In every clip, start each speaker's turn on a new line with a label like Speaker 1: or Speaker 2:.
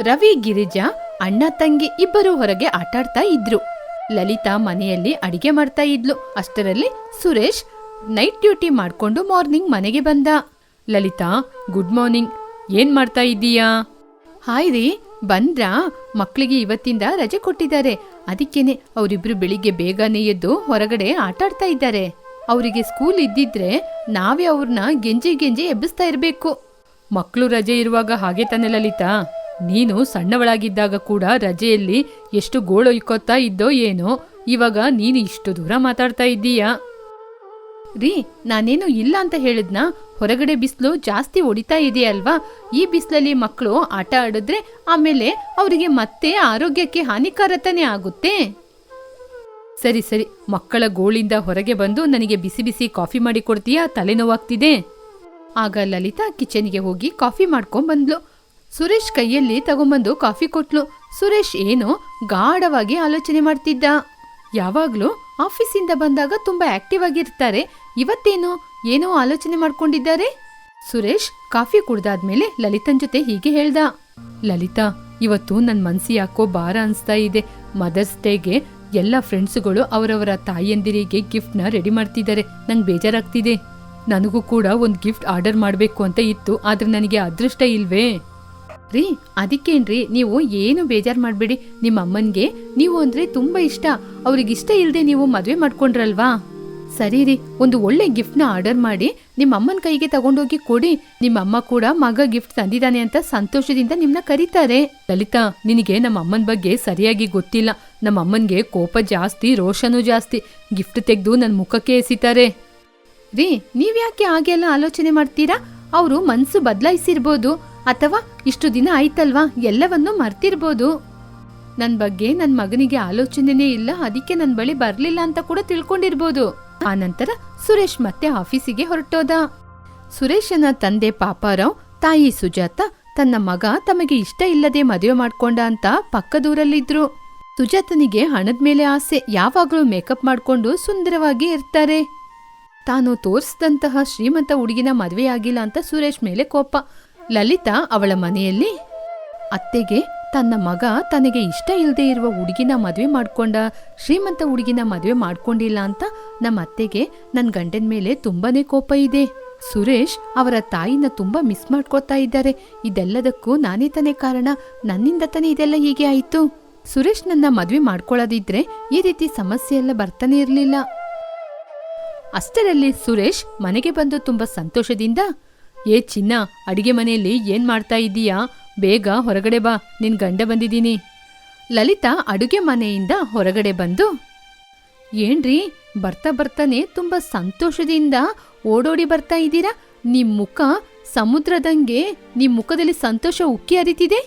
Speaker 1: ರವಿ ಗಿರಿಜಾ, ಅಣ್ಣ ತಂಗಿ ಇಬ್ಬರು ಹೊರಗೆ ಆಟಾಡ್ತಾ ಇದ್ರು. ಲಲಿತಾ ಮನೆಯಲ್ಲಿ ಅಡಿಗೆ ಮಾಡ್ತಾ ಇದ್ಲು. ಅಷ್ಟರಲ್ಲಿ ಸುರೇಶ್ ನೈಟ್ ಡ್ಯೂಟಿ ಮಾಡ್ಕೊಂಡು ಮಾರ್ನಿಂಗ್ ಮನೆಗೆ ಬಂದ. Lalitha, good morning. ಏನ್ ಮಾಡ್ತಾ ಇದ್ದೀಯಾ? ಹಾಯ್ ರೀ, ಬಂದ್ರಾ. ಮಕ್ಕಳಿಗೆ ಇವತ್ತಿಂದ ರಜೆ ಕೊಟ್ಟಿದ್ದಾರೆ. ಅದಕ್ಕೇನೆ ಅವರಿಬ್ರು ಬೆಳಿಗ್ಗೆ ಬೇಗನೆ ಎದ್ದು ಹೊರಗಡೆ ಆಟಾಡ್ತಾ ಇದ್ದಾರೆ. ಅವರಿಗೆ ಸ್ಕೂಲ್ ಇದ್ದಿದ್ರೆ ನಾವೇ ಅವ್ರನ್ನ ಗೆಂಜಿ ಗೆಂಜಿ ಎಬ್ಬಿಸ್ತಾ ಇರಬೇಕು. ಮಕ್ಕಳು ರಜೆ ಇರುವಾಗ ಹಾಗೆ ತಾನೆ ಲಲಿತಾ. ನೀನು ಸಣ್ಣವಳಾಗಿದ್ದಾಗ ಕೂಡ ರಜೆಯಲ್ಲಿ ಎಷ್ಟು ಗೋಳೊಯ್ಕೋತಾ ಇದ್ದೋ ಏನೋ, ಇವಾಗ ನೀನು ಇಷ್ಟು ದೂರ ಮಾತಾಡ್ತಾ ಇದ್ದೀಯಾ? ರೀ, ನಾನೇನು ಇಲ್ಲ ಅಂತ ಹೇಳಿದ್ನ? ಹೊರಗಡೆ ಬಿಸಿಲು ಜಾಸ್ತಿ ಹೊಡಿತಾ ಇದೆಯಲ್ವಾ ಈ ಬಿಸಿಲಲ್ಲಿ ಮಕ್ಕಳು ಆಟ ಆಡಿದ್ರೆ ಆಮೇಲೆ ಅವರಿಗೆ ಮತ್ತೆ ಆರೋಗ್ಯಕ್ಕೆ ಹಾನಿಕಾರತನೇ ಆಗುತ್ತೆ. ಸರಿ ಸರಿ, ಮಕ್ಕಳ ಗೋಳಿಂದ ಹೊರಗೆ ಬಂದು ನನಗೆ ಬಿಸಿ ಬಿಸಿ ಕಾಫಿ ಮಾಡಿ ಕೊಡ್ತೀಯಾ ತಲೆನೋವಾಗ್ತಿದೆ. ಆಗ ಲಲಿತಾ ಕಿಚನ್ಗೆ ಹೋಗಿ ಕಾಫಿ ಮಾಡ್ಕೊಂಡ್ ಬಂದ್ಲು ಸುರೇಶ್ ಕೈಯಲ್ಲಿ ತಗೊಂಬಂದು ಕಾಫಿ ಕೊಟ್ಲು. ಸುರೇಶ್ ಏನೋ ಗಾಢವಾಗಿ ಆಲೋಚನೆ ಮಾಡ್ತಿದ್ದ. ಯಾವಾಗ್ಲೂ ಆಫೀಸಿಂದ ಬಂದಾಗ ತುಂಬಾ ಆಕ್ಟಿವ್ ಆಗಿರ್ತಾರೆ. ಇವತ್ತೇನು, ಏನೋ ಆಲೋಚನೆ ಮಾಡ್ಕೊಂಡಿದ್ದಾರೆ? ಸುರೇಶ್ ಕಾಫಿ ಕುಡ್ದಾದ್ಮೇಲೆ ಲಲಿತನ್ ಜೊತೆ ಹೀಗೆ ಹೇಳ್ದ. ಲಲಿತಾ, ಇವತ್ತು ನನ್ನ ಮನ್ಸಿ ಯಾಕೋ ಭಾರ ಅನ್ಸ್ತಾ ಇದೆ. ಮದರ್ಸ್ ಡೇಗೆ ಎಲ್ಲ ಫ್ರೆಂಡ್ಸ್ಗಳು ಅವರವರ ತಾಯಿಯಂದಿರಿಗೆ ಗಿಫ್ಟ್ನ ರೆಡಿ ಮಾಡ್ತಿದ್ದಾರೆ. ನಂಗೆ ಬೇಜಾರಾಗ್ತಿದೆ. ನನಗೂ ಕೂಡ ಒಂದು ಗಿಫ್ಟ್ ಆರ್ಡರ್ ಮಾಡಬೇಕು ಅಂತ ಇತ್ತು, ಆದ್ರೆ ನನಗೆ ಅದೃಷ್ಟ ಇಲ್ವೇ? ರೀ, ಅದಕ್ಕೇನ್ರಿ, ನೀವು ಏನು ಬೇಜಾರ್ ಮಾಡಬೇಡಿ. ನಿಮ್ಮ ಅಮ್ಮನ್ಗೆ ನೀವು ಅಂದ್ರೆ ತುಂಬಾ ಇಷ್ಟ. ಅವ್ರಿಗೆ ಇಷ್ಟ ಇಲ್ಲದೆ ನೀವು ಮದುವೆ ಮಾಡ್ಕೊಂಡ್ರಲ್ವಾ? ಸರಿ ರೀ, ಒಂದು ಒಳ್ಳೆ ಗಿಫ್ಟ್ನ ಆರ್ಡರ್ ಮಾಡಿ ನಿಮ್ಮ ಅಮ್ಮನ ಕೈಗೆ ತಗೊಂಡೋಗಿ ಕೊಡಿ. ನಿಮ್ಮ ಅಮ್ಮ ಕೂಡ ಮಗ ಗಿಫ್ಟ್ ತಂದಿದ್ದಾನೆ ಅಂತ ಸಂತೋಷದಿಂದ ನಿಮ್ನ ಕರೀತಾರೆ. ಲಲಿತಾ, ನಿನಗೆ ನಮ್ಮ ಅಮ್ಮನ ಬಗ್ಗೆ ಸರಿಯಾಗಿ ಗೊತ್ತಿಲ್ಲ. ನಮ್ಮ ಅಮ್ಮನಿಗೆ ಕೋಪ ಜಾಸ್ತಿ, ರೋಷನೂ ಜಾಸ್ತಿ. ಗಿಫ್ಟ್ ತೆಗೆದು ನನ್ನ ಮುಖಕ್ಕೆ ಎಸಿತಾರೆ. ರೀ, ನೀವ್ಯಾಕೆ ಹಾಗೆಲ್ಲ ಆಲೋಚನೆ ಮಾಡ್ತೀರಾ? ಅವರು ಮನಸ್ಸು ಬದಲಾಯಿಸಿರ್ಬೋದು. ಅಥವಾ ಇಷ್ಟು ದಿನ ಆಯ್ತಲ್ವಾ? ಎಲ್ಲವನ್ನೂ ಮರ್ತಿರ್ಬೋದು. ನನ್ ಬಗ್ಗೆ ನನ್ ಮಗನಿಗೆ ಆಲೋಚನೆನೇ ಇಲ್ಲ. ಅದಕ್ಕೆ ನನ್ ಬಳಿ ಬರ್ಲಿಲ್ಲ ಅಂತ ಕೂಡ ತಿಳ್ಕೊಂಡಿರ್ಬೋದು. ನಂತರ ಸುರೇಶ್ ಮತ್ತೆ ಆಫೀಸಿಗೆ ಹೊರಟೋದ. ಸುರೇಶನ ತಂದೆ ಪಾಪಾರಾವ್, ತಾಯಿ ಸುಜಾತ ತನ್ನ ಮಗ ತಮಗೆ ಇಷ್ಟ ಇಲ್ಲದೆ ಮದುವೆ ಮಾಡ್ಕೊಂಡ ಅಂತ ಪಕ್ಕದೂರಲ್ಲಿದ್ರು. ಸುಜಾತನಿಗೆ ಹಣದ ಮೇಲೆ ಆಸೆ. ಯಾವಾಗಲೂ ಮೇಕಪ್ ಮಾಡ್ಕೊಂಡು ಸುಂದರವಾಗಿ ಇರ್ತಾರೆ. ತಾನು ತೋರಿಸಿದಂತಹ ಶ್ರೀಮಂತ ಹುಡುಗಿನ ಮದುವೆಯಾಗಿಲ್ಲ ಅಂತ ಸುರೇಶ್ ಮೇಲೆ ಕೋಪ. ಲಲಿತಾ ಅವಳ ಮನೆಯಲ್ಲಿ, ಅತ್ತೆಗೆ ತನ್ನ ಮಗ ತನಗೆ ಇಷ್ಟ ಇಲ್ಲದೆ ಇರುವ ಹುಡುಗಿನ ಮದುವೆ ಮಾಡ್ಕೊಂಡ, ಶ್ರೀಮಂತ ಹುಡುಗಿನ ಮದುವೆ ಮಾಡ್ಕೊಂಡಿಲ್ಲ ಅಂತ ನಮ್ಮ ಅತ್ತೆಗೆ ನನ್ನ ಗಂಡನ ಮೇಲೆ ತುಂಬಾನೇ ಕೋಪ ಇದೆ. ಸುರೇಶ್ ಅವರ ತಾಯಿನ ತುಂಬಾ ಮಿಸ್ ಮಾಡ್ಕೋತಾ ಇದ್ದಾರೆ. ಇದೆಲ್ಲದಕ್ಕೂ ನಾನೇ ತಾನೇ ಕಾರಣ. ನನ್ನಿಂದ ತಾನೇ ಇದೆಲ್ಲ ಹೀಗೆ ಆಯ್ತು? ಸುರೇಶ್ ನನ್ನ ಮದುವೆ ಮಾಡ್ಕೊಳ್ಳೋದಿದ್ರೆ ಈ ರೀತಿ ಸಮಸ್ಯೆ ಎಲ್ಲ ಬರ್ತಾನೆ ಇರಲಿಲ್ಲ. ಅಷ್ಟರಲ್ಲಿ ಸುರೇಶ್ ಮನೆಗೆ ಬಂದು ತುಂಬಾ ಸಂತೋಷದಿಂದ ಏ ಚಿನ್ನ, ಅಡಿಗೆ ಮನೆಯಲ್ಲಿ ಏನ್ ಮಾಡ್ತಾ ಇದ್ದೀಯಾ? ಬೇಗ ಹೊರಗಡೆ ಬಾ, ನಿನ್ ಗಂಡ ಬಂದಿದ್ದೀನಿ. ಲಲಿತಾ ಅಡುಗೆ ಮನೆಯಿಂದ ಹೊರಗಡೆ ಬಂದು, ಏನ್ರಿ, ಬರ್ತಾ ಬರ್ತಾನೆ ತುಂಬಾ ಸಂತೋಷದಿಂದ ಓಡೋಡಿ ಬರ್ತಾ ಇದ್ದೀರಾ? ನಿಮ್ ಮುಖ ಸಮುದ್ರದಂಗೆ, ನಿಮ್ ಮುಖದಲ್ಲಿ ಸಂತೋಷ ಉಕ್ಕಿ ಹರಿತಿದೆ?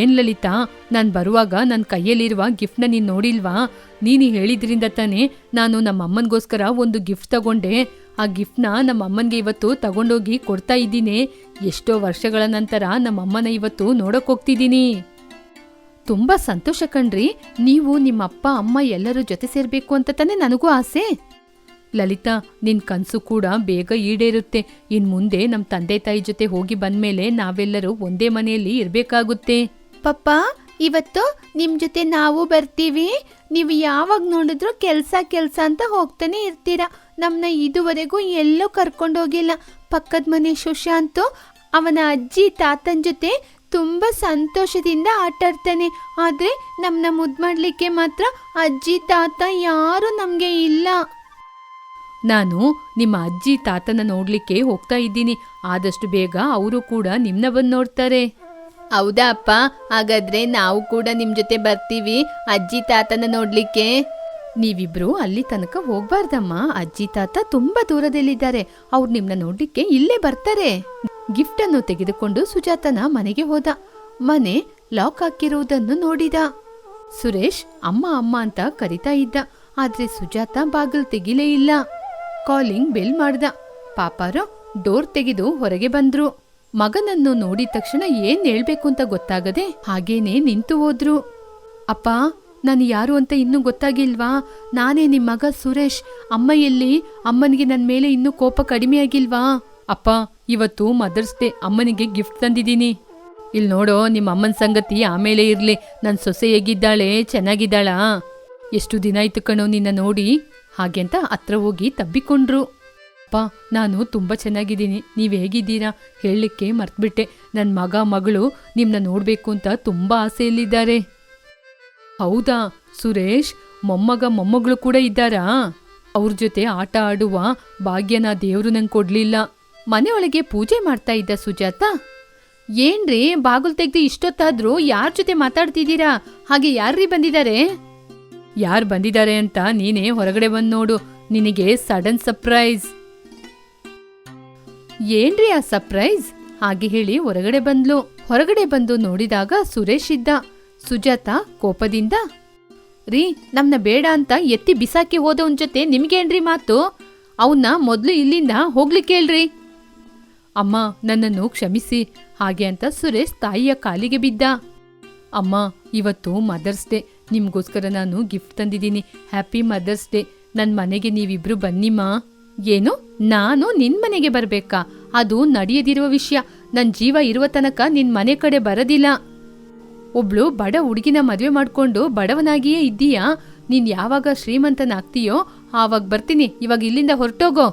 Speaker 1: ಏನ್ ಲಲಿತಾ, ನಾನ್ ಬರುವಾಗ ನನ್ನ ಕೈಯಲ್ಲಿರುವ ಗಿಫ್ಟ್ನ ನೀನ್ ನೋಡಿಲ್ವಾ? ನೀನು ಹೇಳಿದ್ರಿಂದ ತಾನೇ ನಾನು ನಮ್ಮ ಅಮ್ಮನಿಗೋಸ್ಕರ ಒಂದು ಗಿಫ್ಟ್ ತಗೊಂಡೆ. ಆ ಗಿಫ್ಟ್ನ ನಮ್ಮ ಅಮ್ಮನಿಗೆ ಇವತ್ತು ತಗೊಂಡೋಗಿ ಕೊಡ್ತಾ ಇದ್ದೀನಿ. ಎಷ್ಟೋ ವರ್ಷಗಳ ನಂತರ ನಮ್ಮ ಅಮ್ಮನ ಇವತ್ತು ನೋಡಕ್ ಹೋಗ್ತಿದ್ದೀನಿ. ತುಂಬಾ ಸಂತೋಷ ಕಣ್ರಿ. ನೀವು ನಿಮ್ಮ ಅಪ್ಪ ಅಮ್ಮ ಎಲ್ಲರೂ ಜೊತೆ ಸೇರ್ಬೇಕು ಅಂತ ತಾನೇ ನನಗೂ ಆಸೆ. ಲಲಿತಾ, ನಿನ್ ಕನಸು ಕೂಡ ಬೇಗ ಈಡೇರುತ್ತೆ. ಇನ್ ಮುಂದೆ ನಮ್ ತಂದೆ ತಾಯಿ ಜೊತೆ ಹೋಗಿ ಬಂದ್ಮೇಲೆ ನಾವೆಲ್ಲರೂ ಒಂದೇ ಮನೆಯಲ್ಲಿ ಇರ್ಬೇಕಾಗುತ್ತೆ. ಪಪ್ಪ ಇವತ್ತು ನಿಮ್ ಜೊತೆ ನಾವು ಬರ್ತೀವಿ. ನೀವು ಯಾವಾಗ ನೋಡಿದ್ರು ಕೆಲ್ಸ ಕೆಲ್ಸ ಅಂತ ಹೋಗ್ತಾನೆ ಇರ್ತೀರಾ. ನಮ್ನ ಇದುವರೆಗೂ ಎಲ್ಲೂ ಕರ್ಕೊಂಡೋಗಿಲ್ಲ ಪಕ್ಕದ ಮನೆ ಸುಶಾಂತು, ಅವನ ಅಜ್ಜಿ, ತಾತನ ಜೊತೆ ತುಂಬಾ ಸಂತೋಷದಿಂದ ಆಟಾಡ್ತಾನೆ ಆದ್ರೆ ನಮ್ನ ಮುದ್ ಮಾಡ್ಲಿಕ್ಕೆ ಮಾತ್ರ ಅಜ್ಜಿ, ತಾತ ಯಾರು ನಮ್ಗೆ ಇಲ್ಲ. ನಾನು ನಿಮ್ಮ ಅಜ್ಜಿ, ತಾತನ ನೋಡ್ಲಿಕ್ಕೆ ಹೋಗ್ತಾ ಇದ್ದೀನಿ. ಆದಷ್ಟು ಬೇಗ ಅವರು ಕೂಡ ನಿಮ್ನ ಬಂದು ನೋಡ್ತಾರೆ. ಹೌದಾ ಅಪ್ಪ ಹಾಗಾದ್ರೆ ನಾವು ಕೂಡ ನಿಮ್ ಜೊತೆ ಬರ್ತೀವಿ, ಅಜ್ಜಿ ತಾತನ ನೋಡ್ಲಿಕ್ಕೆ. ನೀವಿಬ್ರು ಅಲ್ಲಿ ತನಕ ಹೋಗ್ಬಾರ್ದಮ್ಮ, ಅಜ್ಜಿ ತಾತ ತುಂಬಾ ದೂರದಲ್ಲಿದ್ದಾರೆ, ಅವ್ರು ನಿಮ್ನ ನೋಡ್ಲಿಕ್ಕೆ ಇಲ್ಲೇ ಬರ್ತಾರೆ. ಗಿಫ್ಟ್ ಅನ್ನು ತೆಗೆದುಕೊಂಡು ಸುಜಾತನ ಮನೆಗೆ ಹೋದ, ಮನೆ ಲಾಕ್ ಹಾಕಿರುವುದನ್ನು ನೋಡಿದ. ಸುರೇಶ್ ಅಮ್ಮ ಅಮ್ಮ ಅಂತ ಕರಿತಾ ಇದ್ದ, ಆದ್ರೆ ಸುಜಾತ ಬಾಗಿಲು ತೆಗಿಲೇ ಇಲ್ಲ. ಕಾಲಿಂಗ್ ಬೆಲ್ ಮಾಡ್ದ, ಪಾಪಾರೋ ಡೋರ್ ತೆಗೆದು ಹೊರಗೆ ಬಂದ್ರು. ಮಗನನ್ನು ನೋಡಿದ ತಕ್ಷಣ ಏನ್ ಹೇಳ್ಬೇಕು ಅಂತ ಗೊತ್ತಾಗದೆ ಹಾಗೇನೆ ನಿಂತು ಹೋದ್ರು. ಅಪ್ಪ, ನಾನು ಯಾರು ಅಂತ ಇನ್ನೂ ಗೊತ್ತಾಗಿಲ್ವಾ? ನಾನೇ ನಿಮ್ಮ ಮಗ ಸುರೇಶ್. ಅಮ್ಮ ಎಲ್ಲಿ? ಅಮ್ಮನಿಗೆ ನನ್ನ ಮೇಲೆ ಇನ್ನೂ ಕೋಪ ಕಡಿಮೆ ಆಗಿಲ್ವಾ? ಅಪ್ಪ, ಇವತ್ತು ಮದರ್ಸ್ ಡೇ ಅಮ್ಮನಿಗೆ ಗಿಫ್ಟ್ ತಂದಿದ್ದೀನಿ. ಇಲ್ಲಿ ನೋಡೋ ನಿಮ್ಮ ಅಮ್ಮನ ಸಂಗತಿ ಆಮೇಲೆ ಇರ್ಲಿ. ನನ್ನ ಸೊಸೆ ಹೇಗಿದ್ದಾಳೆ? ಚೆನ್ನಾಗಿದ್ದಾಳಾ? ಎಷ್ಟು ದಿನ ಆಯ್ತು ಕಣೋ ನಿನ್ನ ನೋಡಿ? ಹಾಗೆ ಅಂತ ಹತ್ರ ಹೋಗಿ ತಬ್ಬಿಕೊಂಡ್ರು. ಅಪ್ಪ, ನಾನು ತುಂಬ ಚೆನ್ನಾಗಿದ್ದೀನಿ. ನೀವು ಹೇಗಿದ್ದೀರಾ? ಹೇಳಲಿಕ್ಕೆ ಮರ್ತ್ಬಿಟ್ಟೆ. ನನ್ನ ಮಗ, ಮಗಳು ನಿಮ್ಮನ್ನ ನೋಡಬೇಕು ಅಂತ ತುಂಬ ಆಸೆಯಲ್ಲಿದ್ದಾರೆ. ಹೌದಾ? ಸುರೇಶ್, ಮೊಮ್ಮಗ, ಮೊಮ್ಮಗಳು ಕೂಡ ಇದ್ದಾರಾ? ಅವ್ರ ಜೊತೆ ಆಟ ಆಡುವ ಭಾಗ್ಯನ ದೇವರು ನಂಗೆ ಕೊಡ್ಲಿಲ್ಲ. ಮನೆಯೊಳಗೆ ಪೂಜೆ ಮಾಡ್ತಾ ಇದ್ದ ಸುಜಾತ? ಏನ್ರಿ, ಬಾಗಿಲು ತೆಗೆದು ಇಷ್ಟೊತ್ತಾದ್ರೂ ಯಾರ ಜೊತೆ ಮಾತಾಡ್ತಿದ್ದೀರಾ? ಹಾಗೆ ಯಾರ್ರೀ ಬಂದಿದ್ದಾರೆ ಯಾರು ಬಂದಿದ್ದಾರೆ ಅಂತ ನೀನೇ ಹೊರಗಡೆ ಬಂದು ನೋಡು. ನಿನಗೆ ಸಡನ್ ಸರ್ಪ್ರೈಸ್. ಏನ್ರಿ ಆ ಸರ್ಪ್ರೈಸ್ ಹಾಗೆ ಹೇಳಿ ಹೊರಗಡೆ ಬಂದ್ಲು. ಹೊರಗಡೆ ಬಂದು ನೋಡಿದಾಗ ಸುರೇಶ್ ಇದ್ದ. ಸುಜಾತ ಕೋಪದಿಂದ, ರೀ, ನಮ್ನ ಬೇಡ ಅಂತ ಎತ್ತಿ ಬಿಸಾಕಿ ಹೋದವನ್ ಜೊತೆ ನಿಮ್ಗೇನ್ರಿ ಮಾತು? ಅವನ್ನ ಮೊದಲು ಇಲ್ಲಿಂದ ಹೋಗ್ಲಿಕ್ಕೆ ಹೇಳ್ರಿ. ಅಮ್ಮ, ನನ್ನನ್ನು ಕ್ಷಮಿಸಿ, ಹಾಗೆ ಅಂತ ಸುರೇಶ್ ತಾಯಿಯ ಕಾಲಿಗೆ ಬಿದ್ದ. ಅಮ್ಮ, ಇವತ್ತು ಮದರ್ಸ್ ಡೇ ನಿಮ್ಗೋಸ್ಕರ ನಾನು ಗಿಫ್ಟ್ ತಂದಿದ್ದೀನಿ. ಹ್ಯಾಪಿ ಮದರ್ಸ್ ಡೇ ನನ್ನ ಮನೆಗೆ ನೀವಿಬ್ರು ಬನ್ನಿಮ್ಮ ಏನು? ನಾನು ನಿನ್ ಮನೆಗೆ ಬರ್ಬೇಕಾ? ಅದು ನಡೆಯದಿರುವ ವಿಷಯ. ನನ್ ಜೀವ ಇರುವ ತನಕ ನಿನ್ ಮನೆ ಕಡೆ ಬರದಿಲ್ಲ. ಒಬ್ಳು ಬಡ ಹುಡುಗಿನ ಮದುವೆ ಮಾಡ್ಕೊಂಡು ಬಡವನಾಗಿಯೇ ಇದ್ದೀಯಾ? ನೀನ್ ಯಾವಾಗ ಶ್ರೀಮಂತನಾಗ್ತೀಯೋ? ಆವಾಗ ಬರ್ತೀನಿ. ಇವಾಗ ಇಲ್ಲಿಂದ ಹೊರಟೋಗೋ.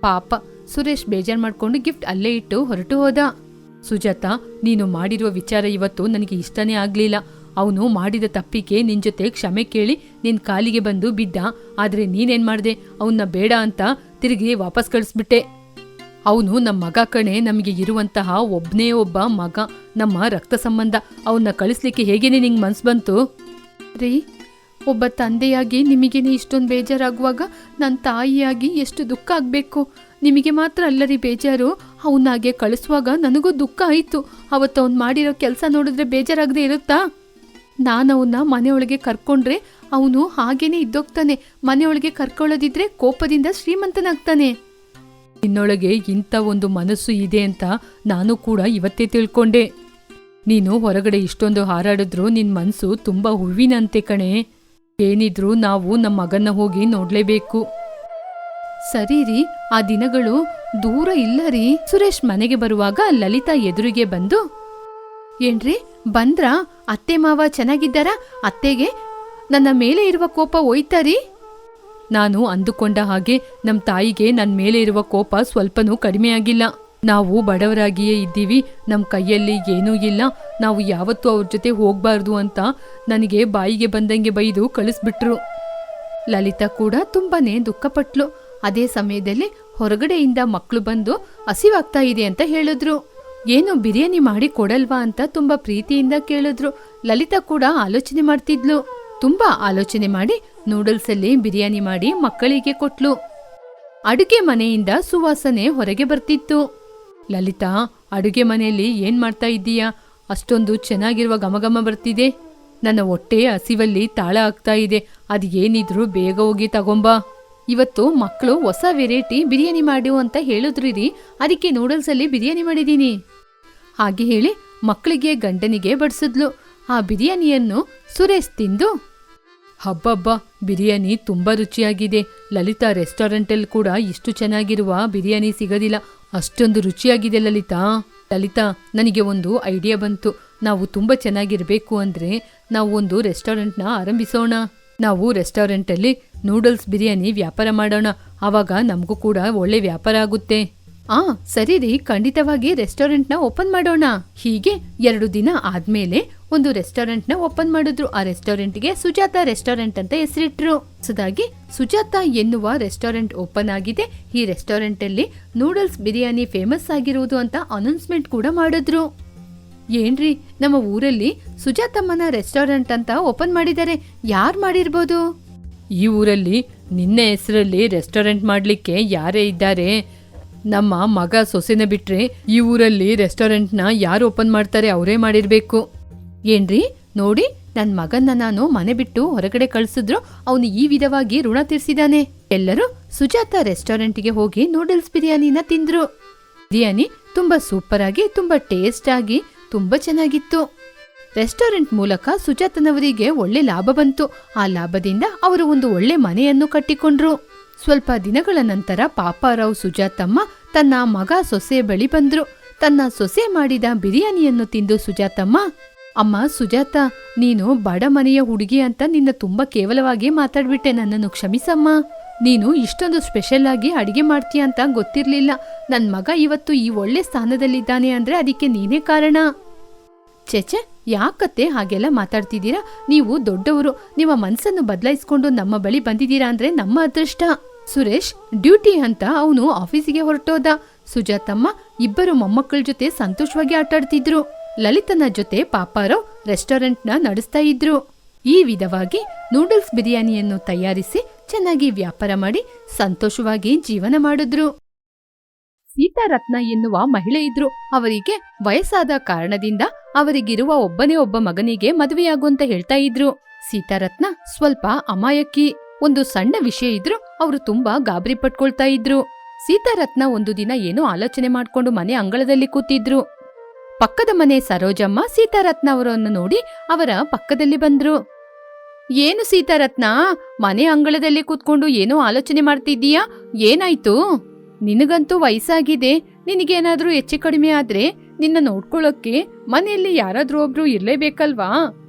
Speaker 1: ಪಾಪ. ಸುರೇಶ್ ಬೇಜಾರ್ ಮಾಡ್ಕೊಂಡು ಗಿಫ್ಟ್ ಅಲ್ಲೇ ಇಟ್ಟು ಹೊರಟು ಹೋದ. ಸುಜಾತ, ನೀನು ಮಾಡಿರುವ ವಿಚಾರ ಇವತ್ತು ನನಗೆ ಇಷ್ಟನೇ ಆಗ್ಲಿಲ್ಲ. ಅವನು ಮಾಡಿದ ತಪ್ಪಿಗೆ ನಿನ್ ಜೊತೆ ಕ್ಷಮೆ ಕೇಳಿ ನಿನ್ ಕಾಲಿಗೆ ಬಂದು ಬಿದ್ದ. ಆದ್ರೆ ನೀನೇನ್ ಮಾಡ್ದೆ? ಅವನ್ನ ಬೇಡ ಅಂತ ತಿರುಗಿ ವಾಪಸ್ ಕಳಿಸ್ಬಿಟ್ಟೆ. ಅವನು ನಮ್ಮ ಮಗ ಕಣೆ, ನಮಗೆ ಇರುವಂತಹ ಒಬ್ಬನೇ ಒಬ್ಬ ಮಗ, ನಮ್ಮ ರಕ್ತ ಸಂಬಂಧ. ಅವನ್ನ ಕಳಿಸ್ಲಿಕ್ಕೆ ಹೇಗೇನೆ ನಿಂಗೆ ಮನ್ಸು ಬಂತು? ರೀ, ಒಬ್ಬ ತಂದೆಯಾಗಿ ನಿಮಗೇನೆ ಇಷ್ಟೊಂದು ಬೇಜಾರಾಗುವಾಗ ನನ್ನ ತಾಯಿಯಾಗಿ ಎಷ್ಟು ದುಃಖ ಆಗಬೇಕು? ನಿಮಗೆ ಮಾತ್ರ ಅಲ್ಲರಿ ಬೇಜಾರು. ಅವನಾಗೆ ಕಳಿಸುವಾಗ ನನಗೂ ದುಃಖ ಆಯಿತು. ಅವತ್ತು ಅವ್ನು ಮಾಡಿರೋ ಕೆಲಸ ನೋಡಿದ್ರೆ ಬೇಜಾರಾಗದೆ ಇರುತ್ತಾ? ನಾನು ಮನೆಯೊಳಗೆ ಕರ್ಕೊಂಡ್ರೆ ಅವನು ಹಾಗೇನೆ ಇದ್ದೋಗ್ತಾನೆ. ಮನೆಯೊಳಗೆ ಕರ್ಕೊಳ್ಳೋದಿದ್ರೆ ಕೋಪದಿಂದ ಶ್ರೀಮಂತನಾಗ್ತಾನೆ. ನಿನ್ನೊಳಗೆ ಇಂಥ ಒಂದು ಮನಸ್ಸು ಇದೆ ಅಂತ ನಾನು ಕೂಡ ಇವತ್ತೇ ತಿಳ್ಕೊಂಡೆ. ನೀನು ಹೊರಗಡೆ ಇಷ್ಟೊಂದು ಹಾರಾಡಿದ್ರು ನಿನ್ ಮನಸ್ಸು ತುಂಬಾ ಹೂವಿನಂತೆ ಕಣೆ. ಏನಿದ್ರು ನಾವು ನಮ್ಮ ಮಗನ್ನ ಹೋಗಿ ನೋಡ್ಲೇಬೇಕು. ಸರಿ ರೀ, ಆ ದಿನಗಳು ದೂರ ಇಲ್ಲ ರೀ. ಸುರೇಶ್ ಮನೆಗೆ ಬರುವಾಗ ಲಲಿತಾ ಎದುರಿಗೆ ಬಂದು, ಏನ್ರಿ ಬಂದ್ರ ಅತ್ತೆ ಮಾವ ಚೆನ್ನಾಗಿದ್ದಾರಾ? ಅತ್ತೆಗೆ ನನ್ನ ಮೇಲೆ ಇರುವ ಕೋಪ ಒಯ್ತಾರಿ ನಾನು ಅಂದುಕೊಂಡ ಹಾಗೆ ನಮ್ಮ ತಾಯಿಗೆ ನನ್ನ ಮೇಲೆ ಇರುವ ಕೋಪ ಸ್ವಲ್ಪನೂ ಕಡಿಮೆಯಾಗಿಲ್ಲ ನಾವು ಬಡವರಾಗಿಯೇ ಇದ್ದೀವಿ ನಮ್ಮ ಕೈಯಲ್ಲಿ ಏನೂ ಇಲ್ಲ. ನಾವು ಯಾವತ್ತೂ ಅವ್ರ ಜೊತೆ ಹೋಗ್ಬಾರ್ದು ಅಂತ ನನಗೆ ಬಾಯಿಗೆ ಬಂದಂಗೆ ಬೈದು ಕಳಿಸ್ಬಿಟ್ರು. ಲಲಿತಾ ಕೂಡ ತುಂಬಾನೇ ದುಃಖಪಟ್ಲು. ಅದೇ ಸಮಯದಲ್ಲಿ ಹೊರಗಡೆಯಿಂದ ಮಕ್ಕಳು ಬಂದು ಹಸಿವಾಗ್ತಾ ಇದೆ ಅಂತ ಹೇಳಿದ್ರು. ಏನು ಬಿರಿಯಾನಿ ಮಾಡಿ ಕೊಡಲ್ವಾ ಅಂತ ತುಂಬಾ ಪ್ರೀತಿಯಿಂದ ಕೇಳಿದ್ರು. ಲಲಿತಾ ಕೂಡ ಆಲೋಚನೆ ಮಾಡ್ತಿದ್ಲು. ತುಂಬಾ ಆಲೋಚನೆ ಮಾಡಿ ನೂಡಲ್ಸ್ ಅಲ್ಲಿ ಬಿರಿಯಾನಿ ಮಾಡಿ ಮಕ್ಕಳಿಗೆ ಕೊಟ್ಲು. ಅಡುಗೆ ಮನೆಯಿಂದ ಸುವಾಸನೆ ಹೊರಗೆ ಬರ್ತಿತ್ತು. ಲಲಿತಾ, ಅಡುಗೆ ಮನೆಯಲ್ಲಿ ಏನ್ ಮಾಡ್ತಾ ಇದ್ದೀಯಾ? ಅಷ್ಟೊಂದು ಚೆನ್ನಾಗಿರುವ ಘಮಘಮ ಬರ್ತಿದೆ. ನನ್ನ ಹೊಟ್ಟೆ ಹಸಿವಲ್ಲಿ ತಾಳ ಆಗ್ತಾ ಇದೆ. ಅದು ಏನಿದ್ರು ಬೇಗ ಹೋಗಿ ತಗೊಂಬಾ. ಇವತ್ತು ಮಕ್ಕಳು ಹೊಸ ವೆರೈಟಿ ಬಿರಿಯಾನಿ ಮಾಡು ಅಂತ ಹೇಳಿದ್ರಿ ರೀ ಅದಕ್ಕೆ ನೂಡಲ್ಸ್ ಅಲ್ಲಿ ಬಿರಿಯಾನಿ ಮಾಡಿದೀನಿ ಹಾಗೆ ಹೇಳಿ ಮಕ್ಕಳಿಗೆ ಗಂಡನಿಗೆ ಬಡಿಸಿದ್ಲು. ಆ ಬಿರಿಯಾನಿಯನ್ನು ಸುರೇಶ್ ತಿಂದು, ಹಬ್ಬಬ್ಬ, ಬಿರಿಯಾನಿ ತುಂಬಾ ರುಚಿಯಾಗಿದೆ. ಲಲಿತಾ ರೆಸ್ಟೋರೆಂಟಲ್ಲಿ ಕೂಡ ಇಷ್ಟು ಚೆನ್ನಾಗಿರುವ ಬಿರಿಯಾನಿ ಸಿಗೋದಿಲ್ಲ. ಅಷ್ಟೊಂದು ರುಚಿಯಾಗಿದೆ ಲಲಿತಾ. ಲಲಿತಾ, ನನಗೆ ಒಂದು ಐಡಿಯಾ ಬಂತು. ನಾವು ತುಂಬಾ ಚೆನ್ನಾಗಿರಬೇಕು ಅಂದ್ರೆ ನಾವು ಒಂದು ರೆಸ್ಟೋರೆಂಟ್ನ ಆರಂಭಿಸೋಣ. ನಾವು ರೆಸ್ಟೋರೆಂಟಲ್ಲಿ ನೂಡಲ್ಸ್ ಬಿರಿಯಾನಿ ವ್ಯಾಪಾರ ಮಾಡೋಣ. ಆವಾಗ ನಮಗೂ ಕೂಡ ಒಳ್ಳೆ ವ್ಯಾಪಾರ ಆಗುತ್ತೆ. ಆ, ಸರಿ ರೀ, ಖಂಡಿತವಾಗಿ ರೆಸ್ಟೋರೆಂಟ್ನ ಓಪನ್ ಮಾಡೋಣ. ಹೀಗೆ ಎರಡು ದಿನ ಆದ್ಮೇಲೆ ಒಂದು ರೆಸ್ಟೋರೆಂಟ್ನ ಓಪನ್ ಮಾಡಿದ್ರು. ಆ ರೆಸ್ಟೋರೆಂಟ್ಗೆ ಸುಜಾತ ರೆಸ್ಟೋರೆಂಟ್ ಅಂತ ಹೆಸರಿಟ್ರು. ಹೊಸದಾಗಿ ಸುಜಾತ ಎನ್ನುವ ರೆಸ್ಟೋರೆಂಟ್ ಓಪನ್ ಆಗಿದೆ. ಈ ರೆಸ್ಟೋರೆಂಟ್ ಅಲ್ಲಿ ನೂಡಲ್ಸ್ ಬಿರಿಯಾನಿ ಫೇಮಸ್ ಆಗಿರುವುದು ಅಂತ ಅನೌನ್ಸ್ಮೆಂಟ್ ಕೂಡ ಮಾಡಿದ್ರು. ಏನ್ರಿ ನಮ್ಮ ಊರಲ್ಲಿ ಸುಜಾತಮ್ಮನ ರೆಸ್ಟೋರೆಂಟ್ ಅಂತ ಓಪನ್ ಮಾಡಿದ್ದಾರೆ. ಯಾರು ಮಾಡಿರ್ಬೋದು? ಈ ಊರಲ್ಲಿ ನಿನ್ನೆ ಹೆಸರಲ್ಲಿ ರೆಸ್ಟೋರೆಂಟ್ ಮಾಡಲಿಕ್ಕೆ ಯಾರೇ ಇದ್ದಾರೆ. ನಮ್ಮ ಮಗ ಸೊಸೆನ ಬಿಟ್ರೆ ಈ ಊರಲ್ಲಿ ರೆಸ್ಟೋರೆಂಟ್ನ ಯಾರು ಓಪನ್ ಮಾಡ್ತಾರೆ ಅವರೇ ಮಾಡಿರಬೇಕು. ಏನ್ರಿ? ನೋಡಿ ನನ್ನ ಮಗನ್ನ ನಾನು ಮನೆ ಬಿಟ್ಟು ಹೊರಗಡೆ ಕಳ್ಸಿದ್ರು, ಅವನು ಈ ವಿಧವಾಗಿ ಋಣ ತೀರ್ಸಿದಾನೆ. ಎಲ್ಲರೂ ಸುಜಾತ ರೆಸ್ಟೋರೆಂಟ್ಗೆ ಹೋಗಿ ನೂಡಲ್ಸ್ ಬಿರಿಯಾನಿನ ತಿಂದ್ರು. ಬಿರಿಯಾನಿ ತುಂಬಾ ಸೂಪರ್ ಆಗಿ ತುಂಬಾ ಟೇಸ್ಟ್ ಆಗಿ ತುಂಬಾ ಚೆನ್ನಾಗಿತ್ತು. ರೆಸ್ಟೋರೆಂಟ್ ಮೂಲಕ ಸುಜಾತನವರಿಗೆ ಒಳ್ಳೆ ಲಾಭ ಬಂತು. ಆ ಲಾಭದಿಂದ ಅವರು ಒಂದು ಒಳ್ಳೆ ಮನೆಯನ್ನು ಕಟ್ಟಿಕೊಂಡ್ರು. ಸ್ವಲ್ಪ ದಿನಗಳ ನಂತರ ಪಾಪಾರಾವ್ ಸುಜಾತಮ್ಮ ತನ್ನ ಮಗ ಸೊಸೆ ಬಳಿ ಬಂದ್ರು. ತನ್ನ ಸೊಸೆ ಮಾಡಿದ ಬಿರಿಯಾನಿಯನ್ನು ತಿಂದು ಸುಜಾತಮ್ಮ, ಅಮ್ಮ ಸುಜಾತ, ನೀನು ಬಡ ಮನೆಯ ಹುಡುಗಿ ಅಂತ ನಿನ್ನ ತುಂಬಾ ಕೇವಲವಾಗಿ ಮಾತಾಡ್ಬಿಟ್ಟೆ. ನನ್ನನ್ನು ಕ್ಷಮಿಸಮ್ಮ. ನೀನು ಇಷ್ಟೊಂದು ಸ್ಪೆಷಲ್ ಆಗಿ ಅಡಿಗೆ ಮಾಡ್ತೀಯ ಅಂತ ಗೊತ್ತಿರ್ಲಿಲ್ಲ. ನನ್ ಮಗ ಇವತ್ತು ಈ ಒಳ್ಳೆ ಸ್ಥಾನದಲ್ಲಿದ್ದಾನೆ ಅಂದ್ರೆ ಅದಕ್ಕೆ ನೀನೇ ಕಾರಣ. ಚೆಚೆ ಯಾಕತ್ತೆ ಹಾಗೆಲ್ಲ ಮಾತಾಡ್ತಿದ್ದೀರಾ? ನೀವು ದೊಡ್ಡವರು. ನಿಮ್ಮ ಮನಸ್ಸನ್ನು ಬದಲಾಯಿಸ್ಕೊಂಡು ನಮ್ಮ ಬಳಿ ಬಂದಿದ್ದೀರಾ ಅಂದ್ರೆ ನಮ್ಮ ಅದೃಷ್ಟ. ಸುರೇಶ್ ಡ್ಯೂಟಿ ಅಂತ ಅವನು ಆಫೀಸಿಗೆ ಹೊರಟೋದ. ಸುಜಾತಮ್ಮ ಇಬ್ಬರು ಮೊಮ್ಮಕ್ಕಳ ಜೊತೆ ಸಂತೋಷವಾಗಿ ಆಟಾಡ್ತಿದ್ರು ಲಲಿತನ ಜೊತೆ ಪಾಪಾರಾವ್ ರೆಸ್ಟೋರೆಂಟ್ನ ನಡೆಸ್ತಾ ಇದ್ರು. ಈ ವಿಧವಾಗಿ ನೂಡಲ್ಸ್ ಬಿರಿಯಾನಿಯನ್ನು ತಯಾರಿಸಿ ಚೆನ್ನಾಗಿ ವ್ಯಾಪಾರ ಮಾಡಿ ಸಂತೋಷವಾಗಿ ಜೀವನ ಮಾಡಿದ್ರು. ಸೀತಾರತ್ನ ಎನ್ನುವ ಮಹಿಳೆ ಇದ್ರು. ಅವರಿಗೆ ವಯಸ್ಸಾದ ಕಾರಣದಿಂದ ಅವರಿಗಿರುವ ಒಬ್ಬನೇ ಒಬ್ಬ ಮಗನಿಗೆ ಮದುವೆಯಾಗುವಂತ ಹೇಳ್ತಾ ಇದ್ರು. ಸೀತಾರತ್ನ ಸ್ವಲ್ಪ ಅಮಾಯಕಿ. ಒಂದು ಸಣ್ಣ ವಿಷಯ ಇದ್ರು ಅವರು ತುಂಬಾ ಗಾಬರಿ ಪಟ್ಕೊಳ್ತಾ ಇದ್ರು. ಸೀತಾರತ್ನ ಒಂದು ದಿನ ಏನೋ ಆಲೋಚನೆ ಮಾಡ್ಕೊಂಡು ಮನೆ ಅಂಗಳದಲ್ಲಿ ಕೂತಿದ್ರು. ಪಕ್ಕದ ಮನೆ ಸರೋಜಮ್ಮ ಸೀತಾರತ್ನ ಅವರನ್ನು ನೋಡಿ ಅವರ ಪಕ್ಕದಲ್ಲಿ ಬಂದ್ರು. ಏನು ಸೀತಾರತ್ನ, ಮನೆ ಅಂಗಳದಲ್ಲಿ ಕೂತ್ಕೊಂಡು ಏನೋ ಆಲೋಚನೆ ಮಾಡ್ತಿದ್ದೀಯಾ? ಏನಾಯ್ತು? ನಿನಗಂತೂ ವಯಸ್ಸಾಗಿದೆ. ನಿನಗೇನಾದ್ರೂ ಹೆಚ್ಚು ಕಡಿಮೆ ಆದ್ರೆ ನಿನ್ನ ನೋಡ್ಕೊಳ್ಳೋಕೆ ಮನೆಯಲ್ಲಿ ಯಾರಾದ್ರೂ ಒಬ್ರು ಇರ್ಲೇಬೇಕಲ್ವಾ?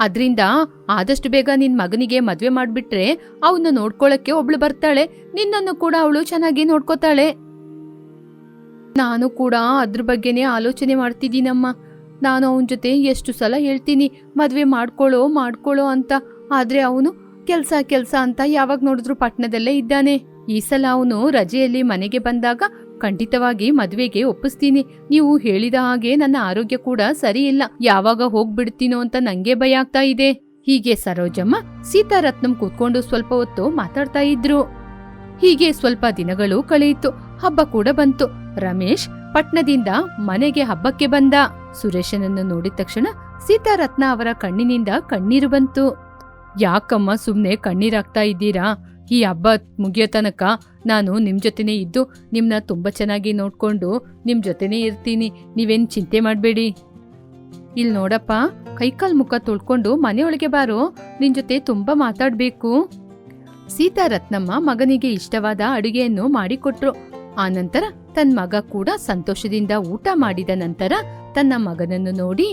Speaker 1: ಅದ್ರಿಂದ ಆದಷ್ಟು ಬೇಗ ನಿನ್ ಮಗನಿಗೆ ಮದ್ವೆ ಮಾಡ್ಬಿಟ್ರೆ ಅವನ್ನ ನೋಡ್ಕೊಳಕ್ಕೆ ಒಬ್ಳು ಬರ್ತಾಳೆ, ನಿನ್ನನ್ನು ಕೂಡ ಅವಳು ಚೆನ್ನಾಗಿ ನೋಡ್ಕೋತಾಳೆ. ನಾನು ಕೂಡ ಅದ್ರ ಬಗ್ಗೆನೇ ಆಲೋಚನೆ ಮಾಡ್ತಿದ್ದೀನಮ್ಮ. ನಾನು ಅವನ ಜೊತೆ ಎಷ್ಟು ಸಲ ಹೇಳ್ತೀನಿ, ಮದ್ವೆ ಮಾಡ್ಕೊಳ್ಳೋ ಮಾಡ್ಕೊಳ್ಳೋ ಅಂತ. ಆದ್ರೆ ಅವನು ಕೆಲ್ಸ ಕೆಲ್ಸ ಅಂತ ಯಾವಾಗ ನೋಡಿದ್ರು ಪಟ್ಟಣದಲ್ಲೇ ಇದ್ದಾನೆ. ಈ ಸಲ ಅವನು ರಜೆಯಲ್ಲಿ ಮನೆಗೆ ಬಂದಾಗ ಖಂಡಿತವಾಗಿ ಮದುವೆಗೆ ಒಪ್ಪಿಸ್ತೀನಿ. ನೀವು ಹೇಳಿದ ಹಾಗೆ ನನ್ನ ಆರೋಗ್ಯ ಕೂಡ ಸರಿಯಿಲ್ಲ. ಯಾವಾಗ ಹೋಗ್ಬಿಡ್ತೀನೋ ಅಂತ ನಂಗೆ ಭಯ ಆಗ್ತಾ ಇದೆ. ಹೀಗೆ ಸರೋಜಮ್ಮ ಸೀತಾರತ್ನಂ ಕೂತ್ಕೊಂಡು ಸ್ವಲ್ಪ ಹೊತ್ತು ಮಾತಾಡ್ತಾ ಇದ್ರು. ಹೀಗೆ ಸ್ವಲ್ಪ ದಿನಗಳು ಕಳೆಯಿತು. ಹಬ್ಬ ಕೂಡ ಬಂತು. ರಮೇಶ್ ಪಟ್ನದಿಂದ ಮನೆಗೆ ಹಬ್ಬಕ್ಕೆ ಬಂದ. ಸುರೇಶನನ್ನು ನೋಡಿದ ತಕ್ಷಣ ಸೀತಾರತ್ನ ಅವರ ಕಣ್ಣಿನಿಂದ ಕಣ್ಣೀರು ಬಂತು. ಯಾಕಮ್ಮ ಸುಮ್ನೆ ಕಣ್ಣೀರಾಗ್ತಾ ಇದ್ದೀರಾ? ಈ ಹಬ್ಬ ಮುಗಿಯೋ ತನಕ ನಾನು ನಿಮ್ಮ ಜೊತೆನೇ ಇದ್ದು ನಿಮ್ಮನ್ನ ತುಂಬ ಚೆನ್ನಾಗಿ ನೋಡಿಕೊಂಡು ನಿಮ್ಮ ಜೊತೆನೇ ಇರ್ತೀನಿ. ನೀವೇನು ಚಿಂತೆ ಮಾಡಬೇಡಿ. ಇಲ್ಲಿ ನೋಡಪ್ಪ, ಕೈಕಾಲ್ ಮುಖ ತೊಳ್ಕೊಂಡು ಮನೆಯೊಳಗೆ ಬಾರೋ. ನಿನ್ ಜೊತೆ ತುಂಬಾ ಮಾತಾಡ್ಬೇಕು. ಸೀತಾರತ್ನಮ್ಮ ಮಗನಿಗೆ ಇಷ್ಟವಾದ ಅಡುಗೆಯನ್ನು ಮಾಡಿಕೊಟ್ರು. ಆ ನಂತರ ತನ್ನ ಮಗ ಕೂಡ ಸಂತೋಷದಿಂದ ಊಟ ಮಾಡಿದ ನಂತರ ತನ್ನ ಮಗನನ್ನು ನೋಡಿ,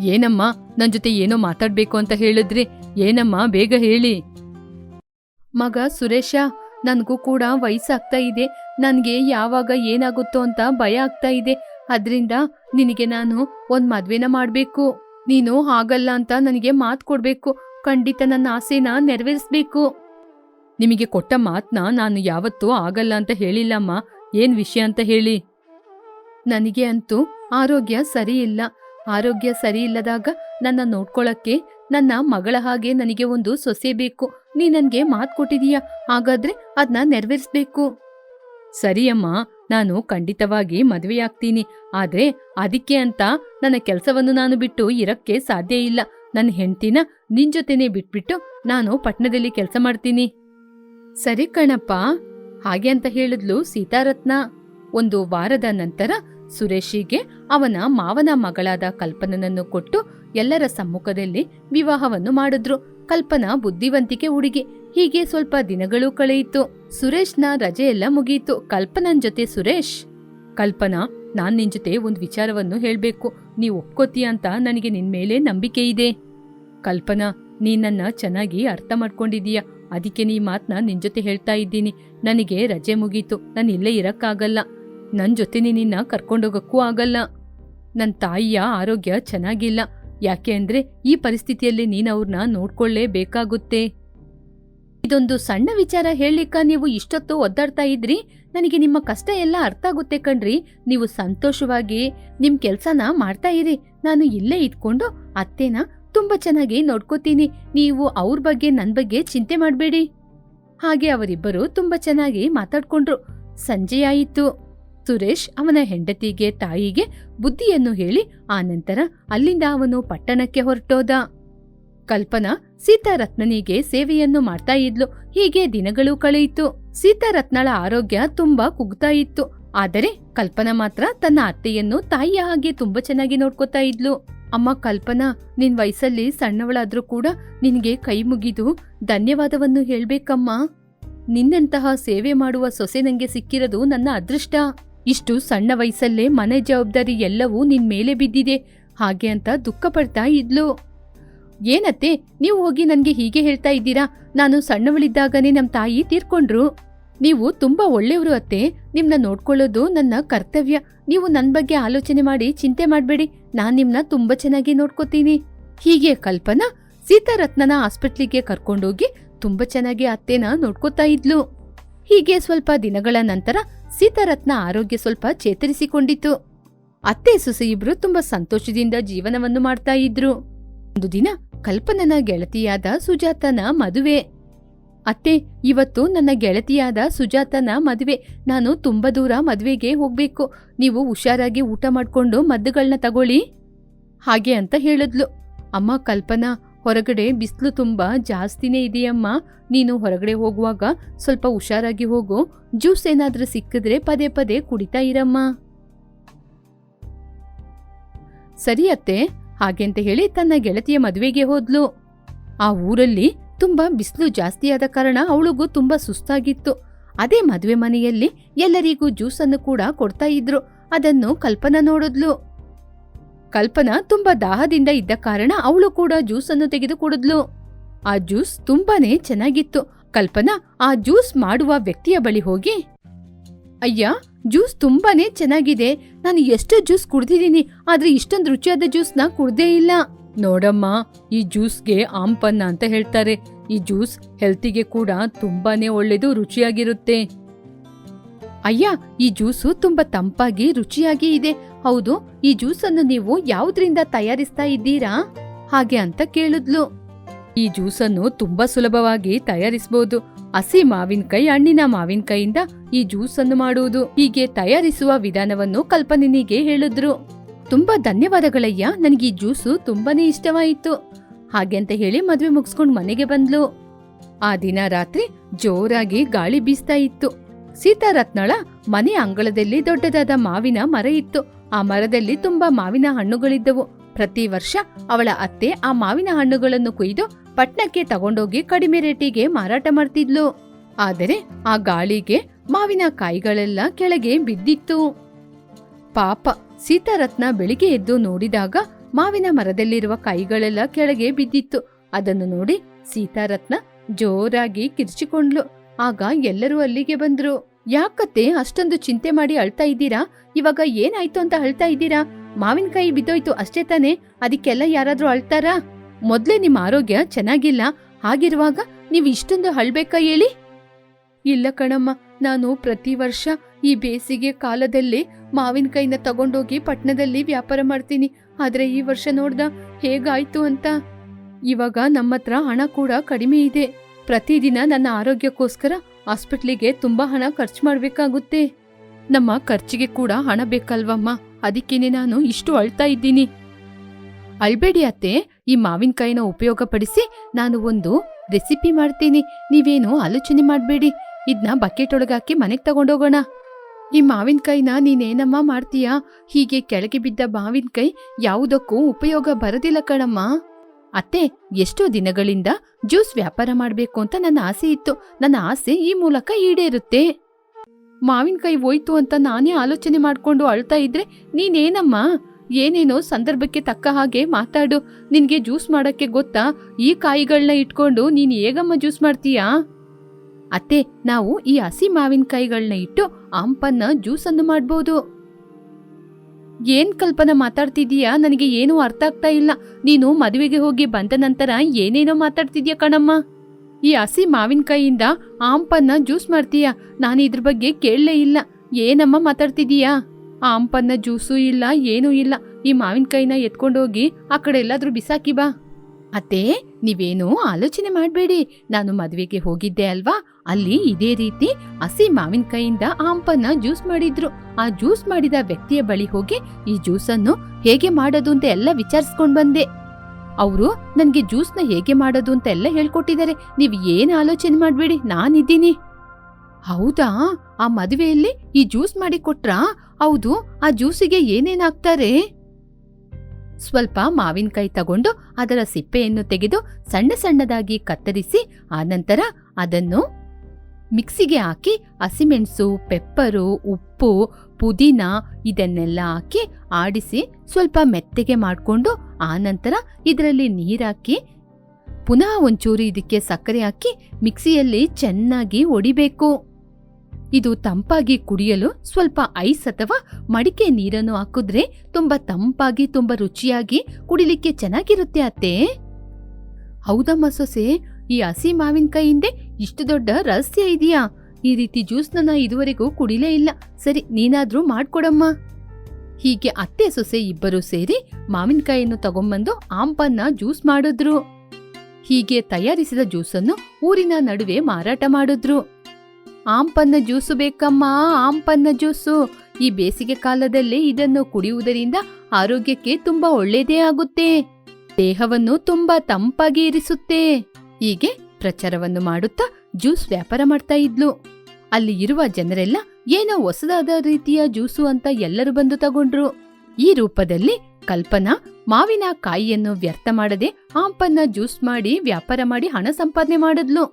Speaker 1: ಏನಮ್ಮ ನನ್ನ ಜೊತೆ ಏನೋ ಮಾತಾಡಬೇಕು ಅಂತ ಹೇಳಿದ್ರಿ. ಏನಮ್ಮ, ಬೇಗ ಹೇಳಿ. ಮಗ ಸುರೇಶ, ನನಗೂ ಕೂಡ ವಯಸ್ಸಾಗ್ತಾ ಇದೆ. ನನಗೆ ಯಾವಾಗ ಏನಾಗುತ್ತೋ ಅಂತ ಭಯ ಆಗ್ತಾ ಇದೆ. ಅದರಿಂದ ನಿನಗೆ ನಾನು ಒಂದು ಮದುವೆನ ಮಾಡಬೇಕು. ನೀನು ಹಾಗಲ್ಲ ಅಂತ ನನಗೆ ಮಾತು ಕೊಡಬೇಕು. ಖಂಡಿತ ನನ್ನ ಆಸೆನ ನೆರವೇರಿಸ್ಬೇಕು. ನಿಮಗೆ ಕೊಟ್ಟ ಮಾತನ್ನ ನಾನು ಯಾವತ್ತೂ ಆಗಲ್ಲ ಅಂತ ಹೇಳಿಲ್ಲಮ್ಮ. ಏನು ವಿಷಯ ಅಂತ ಹೇಳಿ. ನನಗೆ ಅಂತೂ ಆರೋಗ್ಯ ಸರಿ ಇಲ್ಲ. ಆರೋಗ್ಯ ಸರಿ ಇಲ್ಲದಾಗ ನನ್ನ ನೋಡ್ಕೊಳಕ್ಕೆ ನನ್ನ ಮಗಳ ಹಾಗೆ ನನಗೆ ಒಂದು ಸೊಸೆ ಬೇಕು. ನೀ ನನ್ಗೆ ಮಾತ್ ಕೊಟ್ಟಿದೀಯ. ಹಾಗಾದ್ರೆ ಅದನ್ನ ನೆರವೇರಿಸ್ಬೇಕು. ಸರಿಯಮ್ಮ ನಾನು ಖಂಡಿತವಾಗಿ ಮದುವೆಯಾಗ್ತೀನಿ. ಆದ್ರೆ ಅದಕ್ಕೆ ಅಂತ ನನ್ನ ಕೆಲಸವನ್ನು ನಾನು ಬಿಟ್ಟು ಇರಕ್ಕೆ ಸಾಧ್ಯ ಇಲ್ಲ. ನನ್ನ ಹೆಂಡತಿನ ನಿನ್ ಜೊತೆನೆ ಬಿಟ್ಬಿಟ್ಟು ನಾನು ಪಟ್ಟಣದಲ್ಲಿ ಕೆಲಸ ಮಾಡ್ತೀನಿ. ಸರಿ ಕಣಪ್ಪ. ಹಾಗೆ ಅಂತ ಹೇಳಿದ್ಲು ಸೀತಾರತ್ನ. ಒಂದು ವಾರದ ನಂತರ ಸುರೇಶಿಗೆ ಅವನ ಮಾವನ ಮಗಳಾದ ಕಲ್ಪನನನ್ನು ಕೊಟ್ಟು ಎಲ್ಲರ ಸಮ್ಮುಖದಲ್ಲಿ ವಿವಾಹವನ್ನು ಮಾಡಿದ್ರು. ಕಲ್ಪನಾ ಬುದ್ಧಿವಂತಿಕೆ ಹುಡುಗಿ. ಹೀಗೆ ಸ್ವಲ್ಪ ದಿನಗಳು ಕಳೆಯಿತು. ಸುರೇಶ್ನ ರಜೆಯೆಲ್ಲ ಮುಗಿಯಿತು ಕಲ್ಪನನ್ ಜೊತೆ ಸುರೇಶ್, ಕಲ್ಪನಾ, ನಾನ್ ನಿನ್ ಜೊತೆ ಒಂದ್ ವಿಚಾರವನ್ನು ಹೇಳ್ಬೇಕು. ನೀವ್ ಒಪ್ಕೋತೀಯ ಅಂತ ನನಗೆ ನಿನ್ ಮೇಲೆ ನಂಬಿಕೆ ಇದೆ. ಕಲ್ಪನಾ ನೀನನ್ನ ನನ್ನ ಚೆನ್ನಾಗಿ ಅರ್ಥ ಮಾಡ್ಕೊಂಡಿದೀಯ. ಅದಕ್ಕೆ ನೀ ಮಾತ್ನ ನಿನ್ ಜೊತೆ ಹೇಳ್ತಾ ಇದ್ದೀನಿ. ನನಗೆ ರಜೆ ಮುಗೀತು. ನಾನು ಇಲ್ಲೇ ಇರಕ್ಕಾಗಲ್ಲ. ನನ್ ಜೊತೆ ನಿನ್ನ ಕರ್ಕೊಂಡೋಗಕ್ಕೂ ಆಗಲ್ಲ. ನನ್ ತಾಯಿಯ ಆರೋಗ್ಯ ಚೆನ್ನಾಗಿಲ್ಲ. ಯಾಕೆ ಅಂದ್ರೆ ಈ ಪರಿಸ್ಥಿತಿಯಲ್ಲಿ ನೀನ್ ಅವ್ರನ್ನ ನೋಡ್ಕೊಳ್ಳೇಬೇಕಾಗುತ್ತೆ. ಇದೊಂದು ಸಣ್ಣ ವಿಚಾರ ಹೇಳಲಿಕ್ಕ ನೀವು ಇಷ್ಟೊತ್ತು ಒದ್ದಾಡ್ತಾ ಇದ್ರಿ? ನನಗೆ ನಿಮ್ಮ ಕಷ್ಟ ಎಲ್ಲ ಅರ್ಥ ಆಗುತ್ತೆ ಕಣ್ರಿ. ನೀವು ಸಂತೋಷವಾಗಿ ನಿಮ್ ಕೆಲ್ಸನ ಮಾಡ್ತಾ ಇರಿ. ನಾನು ಇಲ್ಲೇ ಇದ್ಕೊಂಡು ಅತ್ತೆನ ತುಂಬಾ ಚೆನ್ನಾಗಿ ನೋಡ್ಕೋತೀನಿ. ನೀವು ಅವ್ರ ಬಗ್ಗೆ, ನನ್ ಬಗ್ಗೆ ಚಿಂತೆ ಮಾಡಬೇಡಿ. ಹಾಗೆ ಅವರಿಬ್ಬರು ತುಂಬಾ ಚೆನ್ನಾಗಿ ಮಾತಾಡ್ಕೊಂಡ್ರು. ಸಂಜೆಯಾಯಿತು ಸುರೇಶ್ ಅವನ ಹೆಂಡತಿಗೆ ತಾಯಿಗೆ ಬುದ್ಧಿಯನ್ನು ಹೇಳಿ ಆನಂತರ ಅಲ್ಲಿಂದ ಅವನು ಪಟ್ಟಣಕ್ಕೆ ಹೊರಟೋದ. ಕಲ್ಪನಾ ಸೀತಾರತ್ನನಿಗೆ ಸೇವೆಯನ್ನು ಮಾಡ್ತಾ ಇದ್ಲು. ಹೀಗೆ ದಿನಗಳು ಕಳೆಯಿತು. ಸೀತಾರತ್ನಳ ಆರೋಗ್ಯ ತುಂಬಾ ಕುಗ್ತಾ ಇತ್ತು. ಆದರೆ ಕಲ್ಪನಾ ಮಾತ್ರ ತನ್ನ ಅತ್ತೆಯನ್ನು ತಾಯಿಯ ಹಾಗೆ ತುಂಬಾ ಚೆನ್ನಾಗಿ ನೋಡ್ಕೋತಾ ಇದ್ಲು. ಅಮ್ಮ ಕಲ್ಪನಾ, ನಿನ್ ವಯಸ್ಸಲ್ಲಿ ಸಣ್ಣವಳಾದ್ರೂ ಕೂಡ ನಿನ್ಗೆ ಕೈ ಮುಗಿದು ಧನ್ಯವಾದವನ್ನು ಹೇಳ್ಬೇಕಮ್ಮ. ನಿನ್ನಂತಹ ಸೇವೆ ಮಾಡುವ ಸೊಸೆ ನಂಗೆ ಸಿಕ್ಕಿರೋದು ನನ್ನ ಅದೃಷ್ಟ. ಇಷ್ಟು ಸಣ್ಣ ವಯಸ್ಸಲ್ಲೇ ಮನೆ ಜವಾಬ್ದಾರಿ ಎಲ್ಲವೂ ನಿನ್ ಮೇಲೆ ಬಿದ್ದಿದೆ. ಹಾಗೆ ಅಂತ ದುಃಖ ಪಡ್ತಾ ಇದ್ಲು. ಏನತ್ತೆ, ನೀವು ಹೋಗಿ ನನಗೆ ಹೀಗೆ ಹೇಳ್ತಾ ಇದ್ದೀರಾ? ನಾನು ಸಣ್ಣವಳಿದ್ದಾಗನೇ ನಮ್ಮ ತಾಯಿ ತೀರ್ಕೊಂಡ್ರು. ನೀವು ತುಂಬಾ ಒಳ್ಳೆಯವರು ಅತ್ತೆ. ನಿಮ್ನ ನೋಡ್ಕೊಳ್ಳೋದು ನನ್ನ ಕರ್ತವ್ಯ. ನೀವು ನನ್ನ ಬಗ್ಗೆ ಆಲೋಚನೆ ಮಾಡಿ ಚಿಂತೆ ಮಾಡಬೇಡಿ. ನಾನು ನಿಮ್ನ ತುಂಬಾ ಚೆನ್ನಾಗಿ ನೋಡ್ಕೋತೀನಿ. ಹೀಗೆ ಕಲ್ಪನಾ ಸೀತಾರತ್ನನ ಹಾಸ್ಪಿಟ್ಲಿಗೆ ಕರ್ಕೊಂಡೋಗಿ ತುಂಬಾ ಚೆನ್ನಾಗಿ ಅತ್ತೆನ ನೋಡ್ಕೋತಾ ಇದ್ಲು. ಹೀಗೆ ಸ್ವಲ್ಪ ದಿನಗಳ ನಂತರ ಸೀತಾರತ್ನ ಆರೋಗ್ಯ ಸ್ವಲ್ಪ ಚೇತರಿಸಿಕೊಂಡಿತು ಅತ್ತೆ ಸೊಸೆ ಇಬ್ರು ತುಂಬಾ ಸಂತೋಷದಿಂದ ಜೀವನವನ್ನು ಮಾಡ್ತಾ ಇದ್ರು. ಒಂದು ದಿನ ಕಲ್ಪನನ ಗೆಳತಿಯಾದ ಸುಜಾತನ ಮದುವೆ. ಅತ್ತೆ, ಇವತ್ತು ನನ್ನ ಗೆಳತಿಯಾದ ಸುಜಾತನ ಮದುವೆ. ನಾನು ತುಂಬಾ ದೂರ ಮದುವೆಗೆ ಹೋಗ್ಬೇಕು. ನೀವು ಹುಷಾರಾಗಿ ಊಟ ಮಾಡ್ಕೊಂಡು ಮದ್ದುಗಳನ್ನ ತಗೊಳ್ಳಿ. ಹಾಗೆ ಅಂತ ಹೇಳಿದ್ಲು. ಅಮ್ಮ ಕಲ್ಪನಾ ಹೊರಗಡೆ ಬಿಸಿಲು ತುಂಬ ಜಾಸ್ತಿನೇ ಇದೆಯಮ್ಮ. ನೀನು ಹೊರಗಡೆ ಹೋಗುವಾಗ ಸ್ವಲ್ಪ ಹುಷಾರಾಗಿ ಹೋಗು. ಜ್ಯೂಸ್ ಏನಾದರೂ ಸಿಕ್ಕಿದ್ರೆ ಪದೇ ಪದೇ ಕುಡಿತಾ ಇರಮ್ಮ. ಸರಿ ಅತ್ತೆ, ಹಾಗೆಂತ ಹೇಳಿ ತನ್ನ ಗೆಳತಿಯ ಮದುವೆಗೆ ಹೋದ್ಲು. ಆ ಊರಲ್ಲಿ ತುಂಬಾ ಬಿಸಿಲು ಜಾಸ್ತಿಯಾದ ಕಾರಣ ಅವಳಿಗೂ ತುಂಬಾ ಸುಸ್ತಾಗಿತ್ತು. ಅದೇ ಮದುವೆ ಮನೆಯಲ್ಲಿ ಎಲ್ಲರಿಗೂ ಜ್ಯೂಸನ್ನು ಕೂಡ ಕೊಡ್ತಾ ಇದ್ರು. ಅದನ್ನು ಕಲ್ಪನಾ ನೋಡಿದ್ಲು. ಕಲ್ಪನಾ ತುಂಬಾ ದಾಹದಿಂದ ಇದ್ದ ಕಾರಣ ಅವಳು ಕೂಡ ಜ್ಯೂಸನ್ನು ತೆಗೆದು ಕುಡಿದ್ಲು ಆ ಜ್ಯೂಸ್ ತುಂಬಾನೇ ಚೆನ್ನಾಗಿತ್ತು. ಕಲ್ಪನಾ ಆ ಜ್ಯೂಸ್ ಮಾಡುವ ವ್ಯಕ್ತಿಯ ಬಳಿ ಹೋಗಿ, ಅಯ್ಯ, ಜ್ಯೂಸ್ ತುಂಬಾನೇ ಚೆನ್ನಾಗಿದೆ. ನಾನು ಎಷ್ಟು ಜ್ಯೂಸ್ ಕುಡ್ದಿದ್ದೀನಿ, ಆದ್ರೆ ಇಷ್ಟೊಂದು ರುಚಿಯಾದ ಜ್ಯೂಸ್ನ ಕುಡ್ದೇ ಇಲ್ಲ. ನೋಡಮ್ಮ, ಈ ಜ್ಯೂಸ್ಗೆ ಆಂಪನ್ನ ಅಂತ ಹೇಳ್ತಾರೆ. ಈ ಜ್ಯೂಸ್ ಹೆಲ್ತಿಗೆ ಕೂಡ ತುಂಬಾನೇ ಒಳ್ಳೇದು, ರುಚಿಯಾಗಿರುತ್ತೆ. ಅಯ್ಯ, ಈ ಜ್ಯೂಸು ತುಂಬಾ ತಂಪಾಗಿ, ರುಚಿಯಾಗಿ ಇದೆ. ಹೌದು, ಈ ಜ್ಯೂಸನ್ನು ನೀವು ಯಾವುದ್ರಿಂದ ತಯಾರಿಸ್ತಾ ಇದ್ದೀರಾ? ಹಾಗೆ ಅಂತ ಕೇಳಿದ್ಲು. ಈ ಜ್ಯೂಸನ್ನು ತುಂಬಾ ಸುಲಭವಾಗಿ ತಯಾರಿಸಬಹುದು ಹಸಿ ಮಾವಿನಕಾಯಿ ಹಣ್ಣಿನ ಮಾವಿನಕಾಯಿಂದ ಈ ಜ್ಯೂಸನ್ನು ಮಾಡುವುದು. ಹೀಗೆ ತಯಾರಿಸುವ ವಿಧಾನವನ್ನು ಕಲ್ಪನಿನಿಗೆ ಹೇಳಿದ್ರು. ತುಂಬಾ ಧನ್ಯವಾದಗಳಯ್ಯ, ನನಗೆ ಈ ಜ್ಯೂಸು ತುಂಬಾನೇ ಇಷ್ಟವಾಯಿತು. ಹಾಗೆ ಅಂತ ಹೇಳಿ ಮದುವೆ ಮುಗಿಸ್ಕೊಂಡು ಮನೆಗೆ ಬಂದ್ಲು. ಆ ದಿನ ರಾತ್ರಿ ಜೋರಾಗಿ ಗಾಳಿ ಬೀಸ್ತಾ ಇತ್ತು. ಸೀತಾರತ್ನಳ ಮನೆ ಅಂಗಳದಲ್ಲಿ ದೊಡ್ಡದಾದ ಮಾವಿನ ಮರ ಇತ್ತು. ಆ ಮರದಲ್ಲಿ ತುಂಬಾ ಮಾವಿನ ಹಣ್ಣುಗಳಿದ್ದವು. ಪ್ರತಿ ವರ್ಷ ಅವಳ ಅತ್ತೆ ಆ ಮಾವಿನ ಹಣ್ಣುಗಳನ್ನು ಕುಯ್ದು ಪಟ್ನಕ್ಕೆ ತಗೊಂಡೋಗಿ ಕಡಿಮೆ ರೇಟಿಗೆ ಮಾರಾಟ ಮಾಡ್ತಿದ್ಲು. ಆದರೆ ಆ ಗಾಳಿಗೆ ಮಾವಿನ ಕಾಯಿಗಳೆಲ್ಲ ಕೆಳಗೆ ಬಿದ್ದಿತ್ತು. ಪಾಪ ಸೀತಾರತ್ನ ಬೆಳಿಗ್ಗೆ ಎದ್ದು ನೋಡಿದಾಗ ಮಾವಿನ ಮರದಲ್ಲಿರುವ ಕಾಯಿಗಳೆಲ್ಲ ಕೆಳಗೆ ಬಿದ್ದಿತ್ತು. ಅದನ್ನು ನೋಡಿ ಸೀತಾರತ್ನ ಜೋರಾಗಿ ಕಿರ್ಚಿಕೊಂಡ್ಲು. ಆಗ ಎಲ್ಲರೂ ಅಲ್ಲಿಗೆ ಬಂದ್ರು. ಯಾಕತ್ತೆ ಅಷ್ಟೊಂದು ಚಿಂತೆ ಮಾಡಿ ಅಳ್ತಾ ಇದ್ದೀರಾ? ಇವಾಗ ಏನಾಯ್ತು ಅಂತ ಅಳ್ತಾ ಇದ್ದೀರಾ? ಮಾವಿನಕಾಯಿ ಬಿದ್ದೋಯ್ತು ಅಷ್ಟೇ ತಾನೇ, ಅದಕ್ಕೆಲ್ಲ ಯಾರಾದ್ರೂ ಅಳ್ತಾರಾ? ಮೊದ್ಲೇ ನಿಮ್ಮ ಆರೋಗ್ಯ ಚೆನ್ನಾಗಿಲ್ಲ, ಹಾಗಿರುವಾಗ ನೀವು ಇಷ್ಟೊಂದು ಅಳ್ಬೇಕಾ ಹೇಳಿ? ಇಲ್ಲ ಕಣಮ್ಮ, ನಾನು ಪ್ರತಿ ವರ್ಷ ಈ ಬೇಸಿಗೆ ಕಾಲದಲ್ಲಿ ಮಾವಿನಕಾಯಿನ ತಗೊಂಡೋಗಿ ಪಟ್ಟಣದಲ್ಲಿ ವ್ಯಾಪಾರ ಮಾಡ್ತೀನಿ. ಆದ್ರೆ ಈ ವರ್ಷ ನೋಡ್ದ ಹೇಗಾಯ್ತು ಅಂತ? ಇವಾಗ ನಮ್ಮತ್ರ ಹಣ ಕೂಡ ಕಡಿಮೆ ಇದೆ. ಪ್ರತಿದಿನ ನನ್ನ ಆರೋಗ್ಯಕ್ಕೋಸ್ಕರ ಹಾಸ್ಪಿಟ್ಲಿಗೆ ತುಂಬಾ ಹಣ ಖರ್ಚು ಮಾಡ್ಬೇಕಾಗುತ್ತೆ. ನಮ್ಮ ಖರ್ಚಿಗೆ ಕೂಡ ಹಣ ಬೇಕಲ್ವಮ್ಮ? ಅದಕ್ಕೇನೆ ನಾನು ಇಷ್ಟು ಅಳ್ತಾ ಇದ್ದೀನಿ. ಅಳ್ಬೇಡಿ ಅತ್ತೆ, ಈ ಮಾವಿನಕಾಯಿನ ಉಪಯೋಗಪಡಿಸಿ ನಾನು ಒಂದು ರೆಸಿಪಿ ಮಾಡ್ತೀನಿ. ನೀವೇನು ಆಲೋಚನೆ ಮಾಡಬೇಡಿ. ಇದನ್ನ ಬಕೆಟ್ ಒಳಗಾಕಿ ಮನೆಗೆ ತಗೊಂಡೋಗೋಣ. ಈ ಮಾವಿನಕಾಯಿನ ನೀನೇನಮ್ಮ ಮಾಡ್ತೀಯಾ? ಹೀಗೆ ಕೆಳಗೆ ಬಿದ್ದ ಮಾವಿನಕಾಯಿ ಯಾವುದಕ್ಕೂ ಉಪಯೋಗ ಬರೋದಿಲ್ಲ ಕಣಮ್ಮ. ಅತ್ತೆ, ಎಷ್ಟೋ ದಿನಗಳಿಂದ ಜ್ಯೂಸ್ ವ್ಯಾಪಾರ ಮಾಡಬೇಕು ಅಂತ ನನ್ನ ಆಸೆ ಇತ್ತು. ನನ್ನ ಆಸೆ ಈ ಮೂಲಕ ಈಡೇರುತ್ತೆ. ಮಾವಿನಕಾಯಿ ಹೋಯ್ತು ಅಂತ ನಾನೇ ಆಲೋಚನೆ ಮಾಡ್ಕೊಂಡು ಅಳ್ತಾ ಇದ್ರೆ ನೀನೇನಮ್ಮ? ಏನೇನೋ ಸಂದರ್ಭಕ್ಕೆ ತಕ್ಕ ಹಾಗೆ ಮಾತಾಡು. ನಿನಗೆ ಜ್ಯೂಸ್ ಮಾಡಕ್ಕೆ ಗೊತ್ತಾ? ಈ ಕಾಯಿಗಳನ್ನ ಇಟ್ಕೊಂಡು ನೀನು ಹೇಗಮ್ಮ ಜ್ಯೂಸ್ ಮಾಡ್ತೀಯಾ? ಅತ್ತೆ, ನಾವು ಈ ಹಸಿ ಮಾವಿನಕಾಯಿಗಳನ್ನ ಇಟ್ಟು ಆಂಪನ್ನ ಜ್ಯೂಸ್ ಅನ್ನು ಮಾಡ್ಬೋದು. ಏನ್ ಕಲ್ಪನಾ ಮಾತಾಡ್ತಿದೀಯಾ ನನಗೆ ಏನೂ ಅರ್ಥ ಆಗ್ತಾ ಇಲ್ಲ. ನೀನು ಮದುವೆಗೆ ಹೋಗಿ ಬಂದ ನಂತರ ಏನೇನೋ ಮಾತಾಡ್ತಿದ್ಯಾ ಕಣಮ್ಮ? ಈ ಹಸಿ ಮಾವಿನಕಾಯಿಯಿಂದ ಆಂಪನ್ನ ಜ್ಯೂಸ್ ಮಾಡ್ತೀಯಾ? ನಾನು ಇದ್ರ ಬಗ್ಗೆ ಕೇಳಲೇ ಇಲ್ಲ. ಏನಮ್ಮ ಮಾತಾಡ್ತಿದೀಯಾ ಆಂಪನ್ನ ಜ್ಯೂಸು ಇಲ್ಲ, ಏನೂ ಇಲ್ಲ. ಈ ಮಾವಿನಕಾಯಿನ ಎತ್ಕೊಂಡೋಗಿ ಆ ಕಡೆ ಎಲ್ಲಾದ್ರೂ ಬಿಸಾಕಿ ಬಾ. ಅತ್ತೆ, ನೀವೇನೂ ಆಲೋಚನೆ ಮಾಡಬೇಡಿ. ನಾನು ಮದುವೆಗೆ ಹೋಗಿದ್ದೆ ಅಲ್ವಾ? ಅಲ್ಲಿ ಇದೇ ರೀತಿ ಹಸಿ ಮಾವಿನಕಾಯಿಂದ ಆಂಪನ್ನ ಜ್ಯೂಸ್ ಮಾಡಿದ್ರು. ಆ ಜ್ಯೂಸ್ ಮಾಡಿದ ವ್ಯಕ್ತಿಯ ಬಳಿ ಹೋಗಿ ಈ ಜ್ಯೂಸನ್ನು ಹೇಗೆ ಮಾಡೋದು ಅಂತ ಎಲ್ಲ ವಿಚಾರಿಸ್ಕೊಂಡು ಬಂದೆ. ಅವರು ನನಗೆ ಜ್ಯೂಸ್ನ ಹೇಗೆ ಮಾಡೋದು ಅಂತ ಎಲ್ಲ ಹೇಳ್ಕೊಟ್ಟಿದ್ದಾರೆ. ನೀವು ಏನು ಆಲೋಚನೆ ಮಾಡಬೇಡಿ, ನಾನಿದ್ದೀನಿ. ಹೌದಾ? ಆ ಮದುವೆಯಲ್ಲಿ ಈ ಜ್ಯೂಸ್ ಮಾಡಿ ಕೊಟ್ರಾ? ಹೌದು, ಆ ಜ್ಯೂಸಿಗೆ ಏನೇನಾಗ್ತಾರೆ? ಸ್ವಲ್ಪ ಮಾವಿನಕಾಯಿ ತಗೊಂಡು ಅದರ ಸಿಪ್ಪೆಯನ್ನು ತೆಗೆದು ಸಣ್ಣ ಸಣ್ಣದಾಗಿ ಕತ್ತರಿಸಿ ಆನಂತರ ಅದನ್ನು ಮಿಕ್ಸಿಗೆ ಹಾಕಿ ಹಸಿಮೆಣಸು, ಪೆಪ್ಪರು, ಉಪ್ಪು, ಪುದೀನ ಇದನ್ನೆಲ್ಲ ಹಾಕಿ ಆಡಿಸಿ ಸ್ವಲ್ಪ ಮೆತ್ತಗೆ ಮಾಡಿಕೊಂಡು ಆನಂತರ ಇದರಲ್ಲಿ ನೀರಾಕಿ ಪುನಃ ಒಂಚೂರು ಇದಕ್ಕೆ ಸಕ್ಕರೆ ಹಾಕಿ ಮಿಕ್ಸಿಯಲ್ಲಿ ಚೆನ್ನಾಗಿ ಒಡಿಬೇಕು. ಇದು ತಂಪಾಗಿ ಕುಡಿಯಲು ಸ್ವಲ್ಪ ಐಸ್ ಅಥವಾ ಮಡಿಕೆ ನೀರನ್ನು ಹಾಕಿದ್ರೆ ತುಂಬಾ ತಂಪಾಗಿ, ತುಂಬಾ ರುಚಿಯಾಗಿ ಕುಡಿಲಿಕ್ಕೆ ಚೆನ್ನಾಗಿರುತ್ತೆ ಅತ್ತೆ. ಹೌದಮ್ಮ ಸೊಸೆ, ಈ ಹಸಿ ಹಿಂದೆ ಇಷ್ಟು ದೊಡ್ಡ ರಹಸ್ಯ ಇದೆಯಾ? ಈ ರೀತಿ ಜ್ಯೂಸ್ ನಾ ಇದುವರೆಗೂ ಕುಡಿಲೇ ಇಲ್ಲ. ಸರಿ, ನೀನಾದ್ರೂ ಮಾಡ್ಕೊಡಮ್ಮ. ಹೀಗೆ ಅತ್ತೆ, ಸೊಸೆ ಇಬ್ಬರು ಸೇರಿ ಮಾವಿನಕಾಯಿಯನ್ನು ತಗೊಂಬಂದು ಆಂಪನ್ನ ಜ್ಯೂಸ್ ಮಾಡಿದ್ರು. ಹೀಗೆ ತಯಾರಿಸಿದ ಜ್ಯೂಸನ್ನು ಊರಿನ ನಡುವೆ ಮಾರಾಟ ಮಾಡಿದ್ರು. ಆಂಪನ್ನ ಜ್ಯೂಸು ಬೇಕಮ್ಮ, ಆಂಪನ್ನ ಜ್ಯೂಸು ಈ ಬೇಸಿಗೆ ಕಾಲದಲ್ಲಿ ಇದನ್ನು ಕುಡಿಯುವುದರಿಂದ ಆರೋಗ್ಯಕ್ಕೆ ತುಂಬಾ ಒಳ್ಳೆಯದೇ ಆಗುತ್ತೆ. ದೇಹವನ್ನು ತುಂಬಾ ತಂಪಾಗಿ ಇರಿಸುತ್ತೆ. ಹೀಗೆ ಪ್ರಚಾರವನ್ನು ಮಾಡುತ್ತಾ ಜ್ಯೂಸ್ ವ್ಯಾಪಾರ ಮಾಡ್ತಾ ಇದ್ಲು. ಅಲ್ಲಿ ಇರುವ ಜನರೆಲ್ಲ ಏನೋ ಹೊಸದಾದ ರೀತಿಯ ಜ್ಯೂಸು ಅಂತ ಎಲ್ಲರೂ ಬಂದು ತಗೊಂಡ್ರು. ಈ ರೂಪದಲ್ಲಿ ಕಲ್ಪನಾ ಮಾವಿನ ಕಾಯಿಯನ್ನು ವ್ಯರ್ಥ ಮಾಡದೆ ಆಂಪನ್ನ ಜ್ಯೂಸ್ ಮಾಡಿ ವ್ಯಾಪಾರ ಮಾಡಿ ಹಣ ಸಂಪಾದನೆ ಮಾಡಿದ್ಲು.